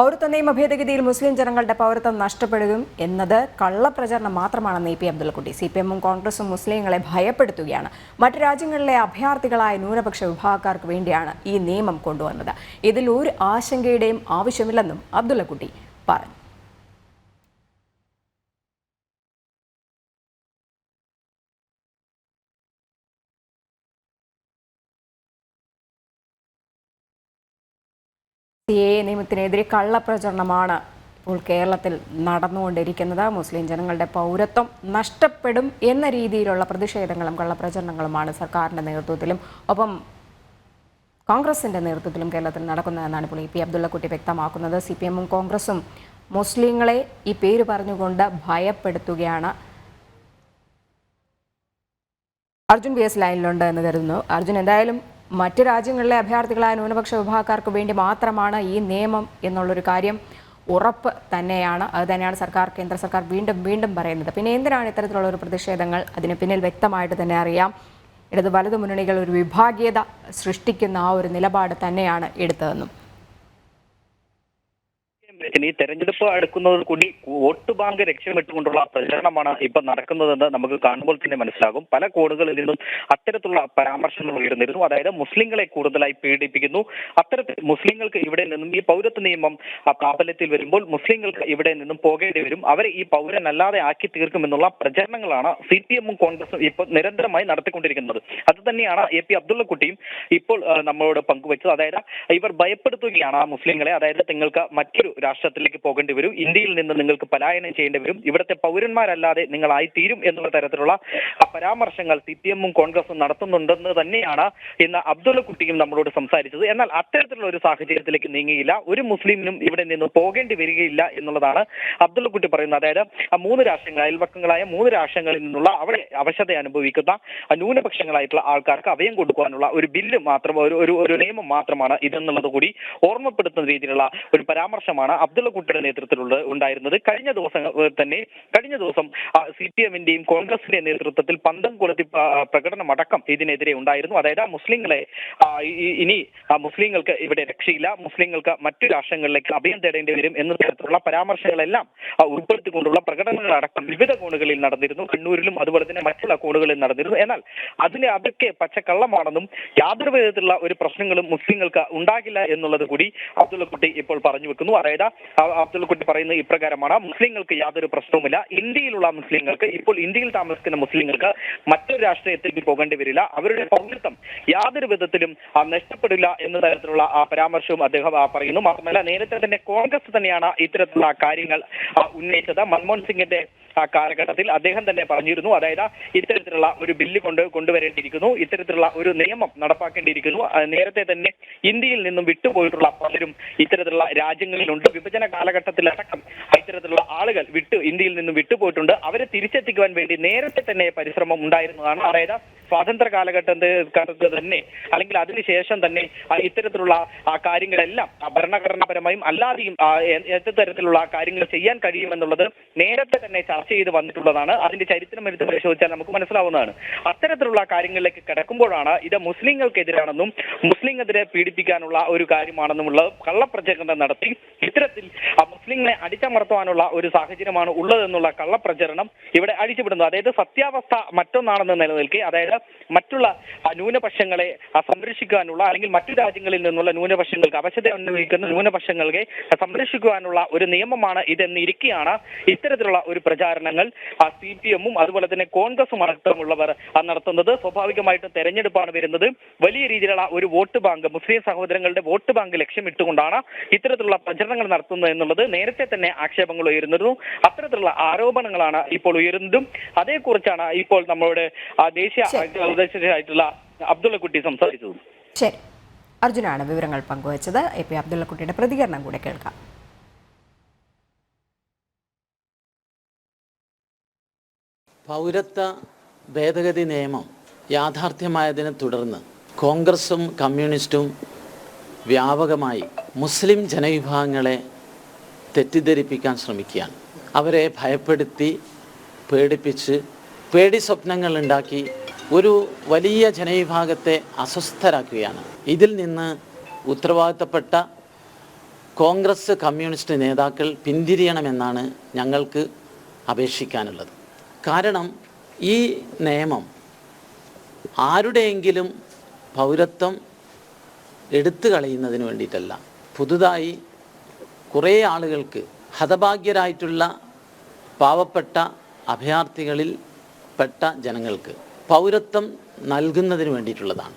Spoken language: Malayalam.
പൗരത്വ നിയമ ഭേദഗതിയിൽ മുസ്ലിം ജനങ്ങളുടെ പൗരത്വം നഷ്ടപ്പെടുകയും എന്നത് കള്ളപ്രചരണം മാത്രമാണെന്ന് E P Abdullakutty C P എമ്മും കോൺഗ്രസും മുസ്ലിങ്ങളെ ഭയപ്പെടുത്തുകയാണ്. മറ്റു രാജ്യങ്ങളിലെ അഭയാർത്ഥികളായ ന്യൂനപക്ഷ വിഭാഗക്കാർക്ക് വേണ്ടിയാണ് ഈ നിയമം കൊണ്ടുവന്നത്. ഇതിൽ ഒരു ആശങ്കയുടെയും ആവശ്യമില്ലെന്നും അബ്ദുള്ളക്കുട്ടി പറഞ്ഞു. സി എ നിയമത്തിനെതിരെ കള്ളപ്രചരണമാണ് ഇപ്പോൾ കേരളത്തിൽ നടന്നുകൊണ്ടിരിക്കുന്നത്. മുസ്ലിം ജനങ്ങളുടെ പൗരത്വം നഷ്ടപ്പെടും എന്ന രീതിയിലുള്ള പ്രതിഷേധങ്ങളും കള്ളപ്രചരണങ്ങളുമാണ് സർക്കാരിന്റെ നേതൃത്വത്തിലും ഒപ്പം കോൺഗ്രസിന്റെ നേതൃത്വത്തിലും കേരളത്തിൽ നടക്കുന്നതെന്നാണ് ഇപ്പോൾ ഇ പി അബ്ദുള്ളക്കുട്ടി വ്യക്തമാക്കുന്നത്. സി പി എമ്മും കോൺഗ്രസും മുസ്ലിങ്ങളെ ഈ പേര് പറഞ്ഞുകൊണ്ട് ഭയപ്പെടുത്തുകയാണ്. അർജുൻ ബി എസ് ലൈനിലുണ്ട് എന്ന് കരുതുന്നു. അർജുൻ എന്തായാലും മറ്റ് രാജ്യങ്ങളിലെ അഭയാർത്ഥികളായ ന്യൂനപക്ഷ വിഭാഗക്കാർക്ക് വേണ്ടി മാത്രമാണ് ഈ നിയമം എന്നുള്ളൊരു കാര്യം ഉറപ്പ് തന്നെയാണ്. അത് തന്നെയാണ് സർക്കാർ കേന്ദ്ര സർക്കാർ വീണ്ടും വീണ്ടും പറയുന്നത്. പിന്നെ എന്തിനാണ് ഇത്തരത്തിലുള്ള ഒരു പ്രതിഷേധങ്ങൾ? അതിന് പിന്നിൽ വ്യക്തമായിട്ട് തന്നെ അറിയാം. ഇടത് വലതു മുന്നണികൾ ഒരു വിഭാഗീയത സൃഷ്ടിക്കുന്ന ആ ഒരു നിലപാട് തന്നെയാണ് എടുത്തതെന്നും. ഇനി തെരഞ്ഞെടുപ്പ് അടുക്കുന്നതോട് കൂടി വോട്ട് ബാങ്ക് ലക്ഷ്യമിട്ടുകൊണ്ടുള്ള പ്രചരണമാണ് ഇപ്പൊ നടക്കുന്നതെന്ന് നമുക്ക് കാണുമ്പോൾ തന്നെ മനസ്സിലാകും. പല കോണുകളിൽ നിന്നും അത്തരത്തിലുള്ള പരാമർശങ്ങൾ ഉയർന്നിരുന്നു. അതായത് മുസ്ലിങ്ങളെ കൂടുതലായി പീഡിപ്പിക്കുന്നു. അത്തരത്തിൽ മുസ്ലിങ്ങൾക്ക് ഇവിടെ നിന്നും ഈ പൗരത്വ നിയമം പ്രാബല്യത്തിൽ വരുമ്പോൾ മുസ്ലിങ്ങൾക്ക് ഇവിടെ നിന്നും പോകേണ്ടി വരും. അവരെ ഈ പൗരനല്ലാതെ ആക്കി തീർക്കുമെന്നുള്ള പ്രചരണങ്ങളാണ് സി പി എമ്മും കോൺഗ്രസും ഇപ്പോൾ നിരന്തരമായി നടത്തിക്കൊണ്ടിരിക്കുന്നത്. അത് തന്നെയാണ് എ പി അബ്ദുള്ളക്കുട്ടിയും ഇപ്പോൾ നമ്മളോട് പങ്കുവച്ചത്. അതായത് ഇവർ ഭയപ്പെടുത്തുകയാണ് ആ മുസ്ലിങ്ങളെ. അതായത് നിങ്ങൾക്ക് മറ്റൊരു രാഷ്ട്രത്തിലേക്ക് പോകേണ്ടി വരും. ഇന്ത്യയിൽ നിന്ന് നിങ്ങൾക്ക് പലായനം ചെയ്യേണ്ടി വരും. ഇവിടുത്തെ പൗരന്മാരല്ലാതെ നിങ്ങളായി തീരും എന്നുള്ള തരത്തിലുള്ള പരാമർശങ്ങൾ സി പി എമ്മും കോൺഗ്രസും നടത്തുന്നുണ്ടെന്ന് തന്നെയാണ് ഇന്ന് അബ്ദുള്ള കുട്ടിയും നമ്മളോട് സംസാരിച്ചത്. എന്നാൽ അത്തരത്തിലുള്ള ഒരു സാഹചര്യത്തിലേക്ക് നീങ്ങിയില്ല. ഒരു മുസ്ലിമിനും ഇവിടെ നിന്ന് പോകേണ്ടി വരികയില്ല എന്നുള്ളതാണ് അബ്ദുള്ള കുട്ടി പറയുന്നത്. അതായത് ആ മൂന്ന് രാഷ്ട്രങ്ങൾ അയൽവക്കങ്ങളായ മൂന്ന് രാഷ്ട്രങ്ങളിൽ നിന്നുള്ള അവിടെ അവശത അനുഭവിക്കുന്ന ആ ന്യൂനപക്ഷങ്ങളായിട്ടുള്ള ആൾക്കാർക്ക് അഭയം കൊടുക്കാനുള്ള ഒരു ബില്ല് മാത്രം ഒരു ഒരു നിയമം മാത്രമാണ് ഇതെന്നുള്ളത് കൂടി ഓർമ്മപ്പെടുത്തുന്ന രീതിയിലുള്ള ഒരു പരാമർശമാണ്. അബ്ദുള്ള കുട്ടിയുടെ നേതൃത്വത്തിലുള്ള ഉണ്ടായിരുന്നത് കഴിഞ്ഞ ദിവസം തന്നെ കഴിഞ്ഞ ദിവസം സി പി എമ്മിന്റെയും കോൺഗ്രസിന്റെയും നേതൃത്വത്തിൽ പന്തം കൊളുത്തി പ്രകടനമടക്കം ഇതിനെതിരെ ഉണ്ടായിരുന്നു. അതായത് മുസ്ലിങ്ങളെ ഇനി മുസ്ലിങ്ങൾക്ക് ഇവിടെ രക്ഷയില്ല. മുസ്ലിങ്ങൾക്ക് മറ്റു രാഷ്ട്രങ്ങളിലേക്ക് അഭയം തേടേണ്ടി വരും എന്ന തരത്തിലുള്ള പരാമർശങ്ങളെല്ലാം ഉൾപ്പെടുത്തിക്കൊണ്ടുള്ള പ്രകടനങ്ങളടക്കം വിവിധ കോണുകളിൽ നടന്നിരുന്നു. കണ്ണൂരിലും അതുപോലെ തന്നെ മറ്റുള്ള കോണുകളിൽ നടന്നിരുന്നു. എന്നാൽ അതിനെ അതൊക്കെ പച്ചക്കള്ളമാണെന്നും യാതൊരു വിധത്തിലുള്ള ഒരു പ്രശ്നങ്ങളും മുസ്ലിങ്ങൾക്ക് ഉണ്ടാകില്ല എന്നുള്ളത് കൂടി അബ്ദുള്ളക്കുട്ടി ഇപ്പോൾ പറഞ്ഞു വെക്കുന്നു. അതായത് അബ്ദുള്ളക്കുട്ടി പറയുന്നത് ഇപ്രകാരമാണ്. മുസ്ലിങ്ങൾക്ക് യാതൊരു പ്രശ്നവുമില്ല. ഇന്ത്യയിലുള്ള മുസ്ലിങ്ങൾക്ക് ഇപ്പോൾ ഇന്ത്യയിൽ താമസിക്കുന്ന മുസ്ലിങ്ങൾക്ക് മറ്റൊരു രാഷ്ട്രീയത്തിലേക്ക് പോകേണ്ടി വരില്ല. അവരുടെ പൗരത്വം യാതൊരു വിധത്തിലും നഷ്ടപ്പെടില്ല എന്ന തരത്തിലുള്ള ആ പരാമർശവും അദ്ദേഹം പറയുന്നു. മാത്രമല്ല നേരത്തെ തന്നെ കോൺഗ്രസ് തന്നെയാണ് ഇത്തരത്തിലുള്ള കാര്യങ്ങൾ ഉന്നയിച്ചത്. മൻമോഹൻ സിംഗിന്റെ കാലഘട്ടത്തിൽ അദ്ദേഹം തന്നെ പറഞ്ഞിരുന്നു. അതായത് ഇത്തരത്തിലുള്ള ഒരു ബില്ല് കൊണ്ട് കൊണ്ടുവരേണ്ടിയിരിക്കുന്നു. ഇത്തരത്തിലുള്ള ഒരു നിയമം നടപ്പാക്കേണ്ടിയിരിക്കുന്നു. നേരത്തെ തന്നെ ഇന്ത്യയിൽ നിന്നും വിട്ടുപോയിട്ടുള്ള പലരും ഇത്തരത്തിലുള്ള രാജ്യങ്ങളിലുണ്ട്. വിഭജന കാലഘട്ടത്തിലടക്കം ഇത്തരത്തിലുള്ള ആളുകൾ വിട്ടു ഇന്ത്യയിൽ നിന്നും വിട്ടുപോയിട്ടുണ്ട് അവരെ തിരിച്ചെത്തിക്കുവാൻ വേണ്ടി നേരത്തെ തന്നെ പരിശ്രമം ഉണ്ടായിരുന്നതാണ്. അതായത് സ്വാതന്ത്ര്യ കാലത്ത് തന്നെ അല്ലെങ്കിൽ അതിനുശേഷം തന്നെ ഇത്തരത്തിലുള്ള കാര്യങ്ങളെല്ലാം ഭരണഘടനാപരമായും അല്ലാതെയും ഏത് തരത്തിലുള്ള കാര്യങ്ങൾ ചെയ്യാൻ കഴിയുമെന്നുള്ളത് നേരത്തെ തന്നെ ചർച്ച ചെയ്ത് വന്നിട്ടുള്ളതാണ്. അതിന്റെ ചരിത്രം എടുത്ത് പരിശോധിച്ചാൽ നമുക്ക് മനസ്സിലാവുന്നതാണ്. അത്തരത്തിലുള്ള കാര്യങ്ങളിലേക്ക് കിടക്കുമ്പോഴാണ് ഇത് മുസ്ലിങ്ങൾക്കെതിരാണെന്നും മുസ്ലിങ്ങെതിരെ പീഡിപ്പിക്കാനുള്ള ഒരു കാര്യമാണെന്നുമുള്ള കള്ളപ്രചരണം നടത്തി ഇത്തരത്തിൽ മുസ്ലിങ്ങളെ അടിച്ചമർത്തുവാനുള്ള ഒരു സാഹചര്യമാണ് ഉള്ളതെന്നുള്ള കള്ളപ്രചരണം ഇവിടെ അഴിച്ചുവിടുന്നു. അതായത് സത്യാവസ്ഥ മറ്റൊന്നാണെന്ന് നിലനിൽക്കെ അതായത് മറ്റുള്ള ന്യൂനപക്ഷങ്ങളെ സംരക്ഷിക്കാനുള്ള അല്ലെങ്കിൽ മറ്റു രാജ്യങ്ങളിൽ നിന്നുള്ള ന്യൂനപക്ഷങ്ങൾക്ക് അവശത അനുഭവിക്കുന്ന ന്യൂനപക്ഷങ്ങളെ സംരക്ഷിക്കുവാനുള്ള ഒരു നിയമമാണ് ഇതെന്നിരിക്കെയാണ് ഇത്തരത്തിലുള്ള ഒരു പ്രചാരണങ്ങൾ സി പി എമ്മും അതുപോലെ തന്നെ കോൺഗ്രസും അടക്കമുള്ളവർ നടത്തുന്നത്. സ്വാഭാവികമായിട്ടും തെരഞ്ഞെടുപ്പാണ് വരുന്നത്. വലിയ രീതിയിലുള്ള ഒരു വോട്ട് ബാങ്ക് മുസ്ലിം സഹോദരങ്ങളുടെ വോട്ട് ബാങ്ക് ലക്ഷ്യമിട്ടുകൊണ്ടാണ് ഇത്തരത്തിലുള്ള പ്രചരണങ്ങൾ നടത്തുന്നത് എന്നുള്ളത് നേരത്തെ തന്നെ ആക്ഷേപങ്ങൾ ഉയരുന്നിരുന്നു അത്തരത്തിലുള്ള ആരോപണങ്ങളാണ് ഇപ്പോൾ ഉയരുന്നതും. അതേക്കുറിച്ചാണ് ഇപ്പോൾ നമ്മളുടെ ദേശീയ ഉപദേശകരായിട്ടുള്ള അബ്ദുള്ള കുട്ടി സംസാരിച്ചത്. ശരി. അർജുനാണ് വിവരങ്ങൾ പങ്കുവച്ചത്. എ. പി. അബ്ദുള്ളക്കുട്ടിയുടെ പ്രതികരണം കൂടെ കേൾക്കാം. പൗരത്വ ഭേദഗതി നിയമം യാഥാർത്ഥ്യമായതിനെ തുടർന്ന് കോൺഗ്രസും കമ്മ്യൂണിസ്റ്റും വ്യാപകമായി മുസ്ലിം ജനവിഭാഗങ്ങളെ തെറ്റിദ്ധരിപ്പിക്കാൻ ശ്രമിക്കുകയാണ്. അവരെ ഭയപ്പെടുത്തി പേടിപ്പിച്ച് പേടി സ്വപ്നങ്ങൾ ഉണ്ടാക്കി ഒരു വലിയ ജനവിഭാഗത്തെ അസ്വസ്ഥരാക്കുകയാണ്. ഇതിൽ നിന്ന് ഉത്തരവാദിത്തപ്പെട്ട കോൺഗ്രസ് കമ്മ്യൂണിസ്റ്റ് നേതാക്കൾ പിന്തിരിയണമെന്നാണ് ഞങ്ങൾക്ക് അപേക്ഷിക്കാനുള്ളത്. കാരണം ഈ നിയമം ആരുടെയെങ്കിലും പൗരത്വം എടുത്തു കളയുന്നതിന് വേണ്ടിയിട്ടല്ല. പുതുതായി കുറേ ആളുകൾക്ക് ഹതഭാഗ്യരായിട്ടുള്ള പാവപ്പെട്ട അഭയാർത്ഥികളിൽ പെട്ട ജനങ്ങൾക്ക് പൗരത്വം നൽകുന്നതിന് വേണ്ടിയിട്ടുള്ളതാണ്.